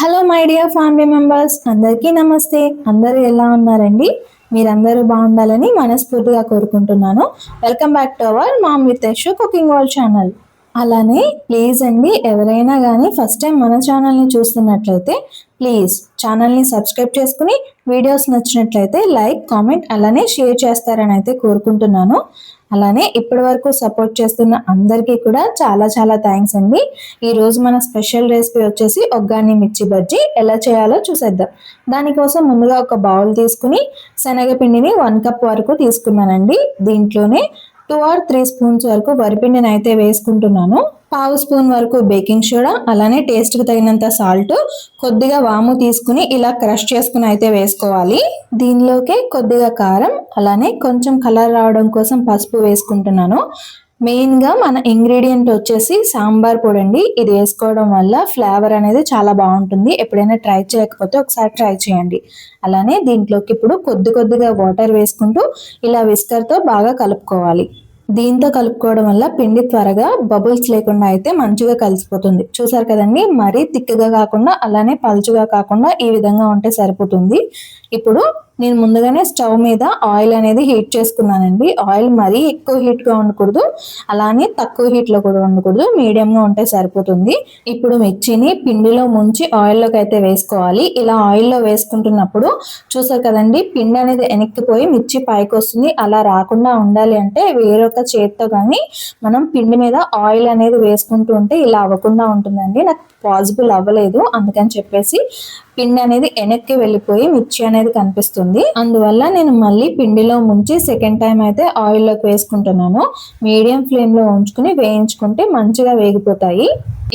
Hello my dear family members అందరికీ నమస్తే. అందరూ ఎలా ఉన్నారండి? మీరందరూ బాగుండాలని మనస్ఫూర్తిగా కోరుకుంటున్నాను. Welcome back to our mom with Yashu cooking world channel అలానే ప్లీజ్ అండి ఎవరైనా కానీ ఫస్ట్ టైం మన ఛానల్ని చూస్తున్నట్లయితే ప్లీజ్ ఛానల్ని సబ్స్క్రైబ్ చేసుకుని వీడియోస్ నచ్చినట్లయితే లైక్ కామెంట్ అలానే షేర్ చేస్తారని అయితే కోరుకుంటున్నాను. అలానే ఇప్పటి వరకు సపోర్ట్ చేస్తున్న అందరికీ కూడా చాలా చాలా థ్యాంక్స్ అండి. ఈరోజు మన స్పెషల్ రెసిపీ వచ్చేసి ఒగ్గాని మిర్చి బజ్జీ. ఎలా చేయాలో చూసేద్దాం. దానికోసం ముందుగా ఒక బౌల్ తీసుకుని శనగపిండిని వన్ కప్ వరకు తీసుకున్నానండి. దీంట్లోనే టూ ఆర్ త్రీ స్పూన్స్ వరకు వరిపిండిని అయితే వేసుకుంటున్నాను. పావు స్పూన్ వరకు బేకింగ్ సోడా అలానే టేస్ట్కి తగినంత సాల్ట్ కొద్దిగా వాము తీసుకుని ఇలా క్రష్ చేసుకుని అయితే వేసుకోవాలి. దీనిలోకి కొద్దిగా కారం అలానే కొంచెం కలర్ రావడం కోసం పసుపు వేసుకుంటున్నాను. మెయిన్గా మన ఇంగ్రీడియంట్ వచ్చేసి సాంబార్ పొడి అండి ఇది వేసుకోవడం వల్ల ఫ్లేవర్ అనేది చాలా బాగుంటుంది. ఎప్పుడైనా ట్రై చేయకపోతే ఒకసారి ట్రై చేయండి. అలానే దీంట్లోకి ఇప్పుడు కొద్ది కొద్దిగా వాటర్ వేసుకుంటూ ఇలా విస్కర్తో బాగా కలుపుకోవాలి. దీంతో కలుపుకోవడం వల్ల పిండి త్వరగా బబుల్స్ లేకుండా అయితే మంచిగా కలిసిపోతుంది. చూసారు కదండి? మరీ తిక్కగా కాకుండా అలానే పలుచుగా కాకుండా ఈ విధంగా ఉంటే సరిపోతుంది. ఇప్పుడు నేను ముందుగానే స్టవ్ మీద ఆయిల్ అనేది హీట్ చేసుకున్నానండి. ఆయిల్ మరీ ఎక్కువ హీట్గా ఉండకూడదు. అలానే తక్కువ హీట్లో కూడా ఉండకూడదు. మీడియంగా ఉంటే సరిపోతుంది. ఇప్పుడు మిర్చిని పిండిలో ముంచి ఆయిల్లోకి అయితే వేసుకోవాలి. ఇలా ఆయిల్లో వేసుకుంటున్నప్పుడు చూసారు కదండి పిండి అనేది వెనక్కిపోయి మిర్చి పైకి వస్తుంది. అలా రాకుండా ఉండాలి అంటే వేరొక చేత్తో కానీ మనం పిండి మీద ఆయిల్ అనేది వేసుకుంటూ ఉంటే ఇలా అవ్వకుండా ఉంటుందండి. నాకు పాసిబుల్ అవ్వలేదు. అందుకని చెప్పేసి పిండి అనేది వెనక్కి వెళ్ళిపోయి మిర్చి అనేది కనిపిస్తుంది. అందువల్ల నేను మళ్ళీ పిండిలో ముంచి సెకండ్ టైం అయితే ఆయిల్లోకి వేసుకుంటున్నాను. మీడియం ఫ్లేమ్లో ఉంచుకుని వేయించుకుంటే మంచిగా వేగిపోతాయి.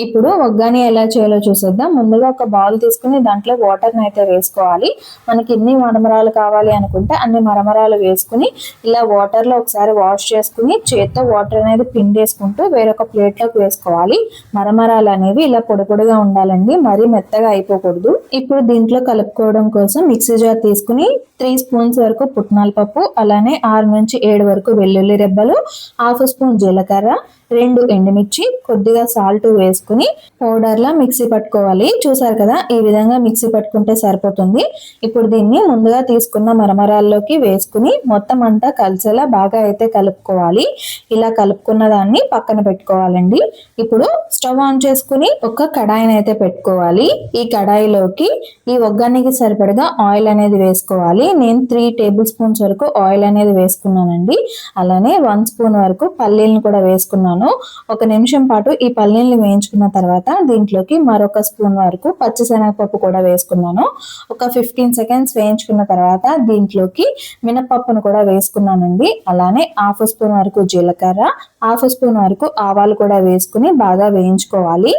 ఇప్పుడు ఒగ్గాని ఎలా చేయాలో చూసేద్దాం. ముందుగా ఒక బౌల్ తీసుకుని దాంట్లో వాటర్ని అయితే వేసుకోవాలి. మనకి ఎన్ని మరమరాలు కావాలి అనుకుంటే అన్ని మరమరాలు వేసుకుని ఇలా వాటర్లో ఒకసారి వాష్ చేసుకుని చేత్తో వాటర్ అనేది పిండేసుకుంటూ వేరొక ప్లేట్లోకి వేసుకోవాలి. మరమరాలు అనేవి ఇలా పొడి పొడిగా ఉండాలండి. మరీ మెత్తగా అయిపోకూడదు. ఇప్పుడు ఇప్పుడు దీంట్లో కలుపుకోవడం కోసం మిక్సీ జార్ తీసుకుని త్రీ స్పూన్స్ వరకు పుట్నాల పప్పు అలానే ఆరు నుంచి ఏడు వరకు వెల్లుల్లి రెబ్బలు హాఫ్ స్పూన్ జీలకర్ర రెండు ఎండుమిర్చి కొద్దిగా సాల్ట్ వేసుకుని పౌడర్లా మిక్సీ పట్టుకోవాలి. చూసారు కదా ఈ విధంగా మిక్సీ పట్టుకుంటే సరిపోతుంది. ఇప్పుడు దీన్ని ముందుగా తీసుకున్న మరమరాల్లోకి వేసుకుని మొత్తం అంతా కలిసేలా బాగా అయితే కలుపుకోవాలి. ఇలా కలుపుకున్న దాన్ని పక్కన పెట్టుకోవాలండి. ఇప్పుడు స్టవ్ ఆన్ చేసుకుని ఒక కడాయిని అయితే పెట్టుకోవాలి. ఈ కడాయిలోకి ఈ ఒగ్గానికి సరిపడగా ఆయిల్ అనేది వేసుకోవాలి. నేను త్రీ టేబుల్ స్పూన్స్ వరకు ఆయిల్ అనేది వేసుకున్నానండి. అలానే వన్ స్పూన్ వరకు పల్లీలను కూడా వేసుకున్నాను. ఒక నిమిషం పాటు ఈ పల్లీలను వేయించుకున్న తర్వాత దీంట్లోకి మరొక స్పూన్ వరకు పచ్చిశనగపప్పు కూడా వేసుకున్నాను. ఒక ఫిఫ్టీన్ సెకండ్స్ వేయించుకున్న తర్వాత దీంట్లోకి మినపప్పును కూడా వేసుకున్నానండి. అలానే హాఫ్ స్పూన్ వరకు జీలకర్ర హాఫ్ స్పూన్ వరకు ఆవాలు కూడా వేసుకుని బాగా వేయించుకోవాలి.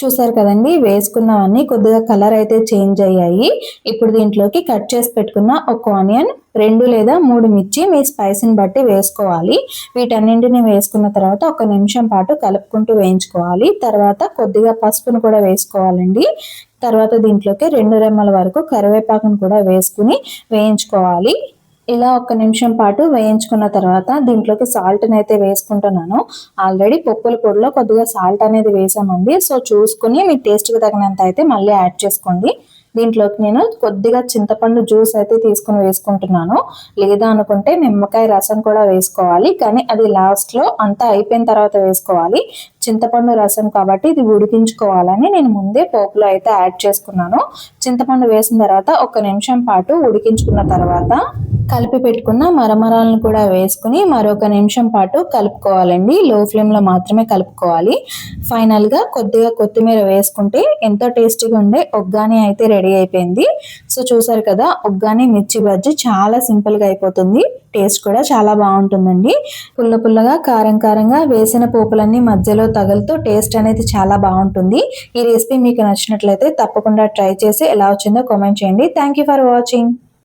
చూసారు కదండి వేసుకున్నవన్నీ కొద్దిగా కలర్ అయితే చేంజ్ అయ్యాయి. ఇప్పుడు దీంట్లోకి కట్ చేసి పెట్టుకున్న ఒక ఆనియన్ రెండు లేదా మూడు మిర్చి మీ స్పైసీని బట్టి వేసుకోవాలి. వీటన్నింటిని వేసుకున్న తర్వాత ఒక నిమిషం పాటు కలుపుకుంటూ వేయించుకోవాలి. తర్వాత కొద్దిగా పసుపును కూడా వేసుకోవాలండి. తర్వాత దీంట్లోకి రెండు రెమ్మల వరకు కరివేపాకును కూడా వేసుకుని వేయించుకోవాలి. ఇలా ఒక నిమిషం పాటు వేయించుకున్న తర్వాత దీంట్లోకి సాల్ట్ని అయితే వేసుకుంటున్నాను. ఆల్రెడీ పప్పుల పొడిలో కొద్దిగా సాల్ట్ అనేది వేసామండి. సో చూసుకుని మీ టేస్ట్కి తగినంత అయితే మళ్ళీ యాడ్ చేసుకోండి. దీంట్లోకి నేను కొద్దిగా చింతపండు జ్యూస్ అయితే తీసుకుని వేసుకుంటున్నాను. లేదా అనుకుంటే నిమ్మకాయ రసం కూడా వేసుకోవాలి. కానీ అది లాస్ట్లో అంతా అయిపోయిన తర్వాత వేసుకోవాలి. చింతపండు రసం కాబట్టి ఇది ఉడికించుకోవాలని నేను ముందే పోపులో అయితే యాడ్ చేసుకున్నాను. చింతపండు వేసిన తర్వాత ఒక నిమిషం పాటు ఉడికించుకున్న తర్వాత కలిపి పెట్టుకున్న మరమరాలను కూడా వేసుకుని మరొక నిమిషం పాటు కలుపుకోవాలండి. లో ఫ్లేమ్లో మాత్రమే కలుపుకోవాలి. ఫైనల్గా కొద్దిగా కొత్తిమీర వేసుకుంటే ఎంతో టేస్టీగా ఉండే ఒగ్గాని అయితే రెడీ అయిపోయింది. సో చూసారు కదా ఒగ్గాని మిర్చి బజ్జీ చాలా సింపుల్గా అయిపోతుంది. టేస్ట్ కూడా చాలా బాగుంటుందండి. పుల్ల పుల్లగా కారం కారంగా వేసిన పోపులన్నీ మధ్యలో తగులుతూ టేస్ట్ అనేది చాలా బాగుంటుంది. ఈ రెసిపీ మీకు నచ్చినట్లయితే తప్పకుండా ట్రై చేసి ఎలా వచ్చిందో కామెంట్ చేయండి. Thank for watching.